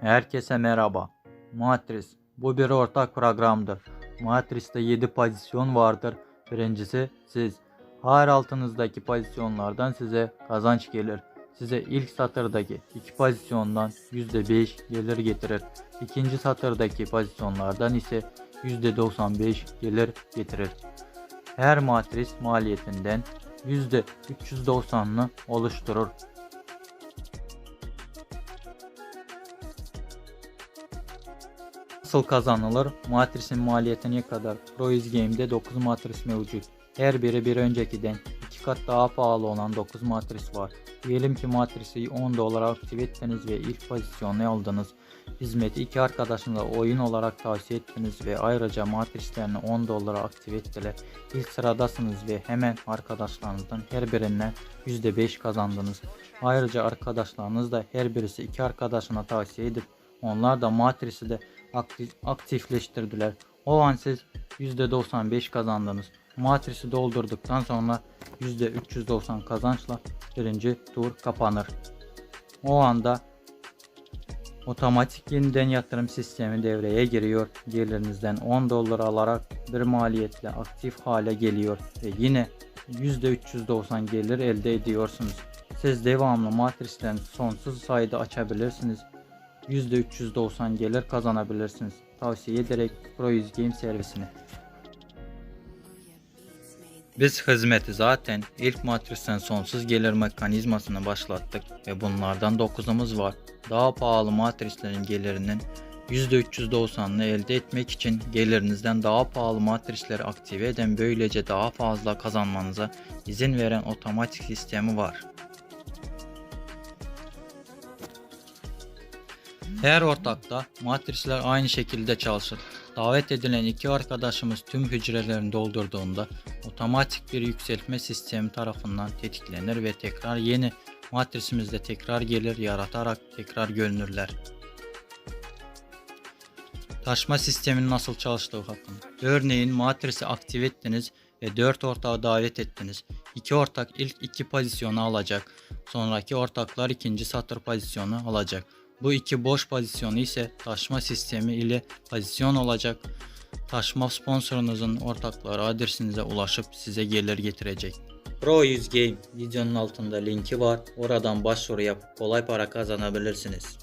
Herkese merhaba. Matris. Bu bir ortak programdır. Matris'te 7 pozisyon vardır. Birincisi siz. Her altınızdaki pozisyonlardan size kazanç gelir. Size ilk satırdaki 2 pozisyondan %5 gelir getirir. İkinci satırdaki pozisyonlardan ise %95 gelir getirir. Her matris maliyetinden %390'ını oluşturur. Nasıl kazanılır? Matrisin maliyeti ne kadar? Proiz Game'de 9 matris mevcut. Her biri bir öncekiden 2 kat daha pahalı olan 9 matris var. Diyelim ki matrisi 10 dolara aktive ettiniz ve ilk pozisyonu aldınız. Hizmeti iki arkadaşınıza oyun olarak tavsiye ettiniz ve ayrıca matrislerini 10 dolara aktive ettiler. İlk sıradasınız ve hemen arkadaşlarınızdan her birinden %5 kazandınız. Ayrıca arkadaşlarınız da her birisi iki arkadaşına tavsiye edip onlar da matrisi de aktif, aktifleştirdiler. O an siz %95 kazandınız. Matrisi doldurduktan sonra %390 kazançla birinci tur kapanır. O anda otomatik yeniden yatırım sistemi devreye giriyor. Gelirinizden 10 dolar alarak bir maliyetle aktif hale geliyor ve yine %390 gelir elde ediyorsunuz. Siz devamlı matrislerini sonsuz sayıda açabilirsiniz. %390 gelir kazanabilirsiniz. Tavsiye ederek Pro100 Game servisini. Biz hizmeti zaten ilk matristen sonsuz gelir mekanizmasını başlattık ve bunlardan 9'umuz var. Daha pahalı matrislerin gelirinin %390'ını elde etmek için gelirinizden daha pahalı matrisleri aktive eden böylece daha fazla kazanmanıza izin veren otomatik sistemi var. Her ortakta matrisler aynı şekilde çalışır. Davet edilen iki arkadaşımız tüm hücrelerini doldurduğunda otomatik bir yükseltme sistemi tarafından tetiklenir ve tekrar yeni matrisimizde tekrar gelir yaratarak tekrar görünürler. Taşma sisteminin nasıl çalıştığı hakkında. Örneğin matrisi aktive ettiniz ve 4 ortağı davet ettiniz. İki ortak ilk iki pozisyonu alacak. Sonraki ortaklar ikinci satır pozisyonu alacak. Bu iki boş pozisyonu ise taşma sistemi ile pozisyon olacak. Taşma sponsorunuzun ortakları adresinize ulaşıp size gelir getirecek. Pro 100 Game videonun altında linki var. Oradan başvuru yapıp kolay para kazanabilirsiniz.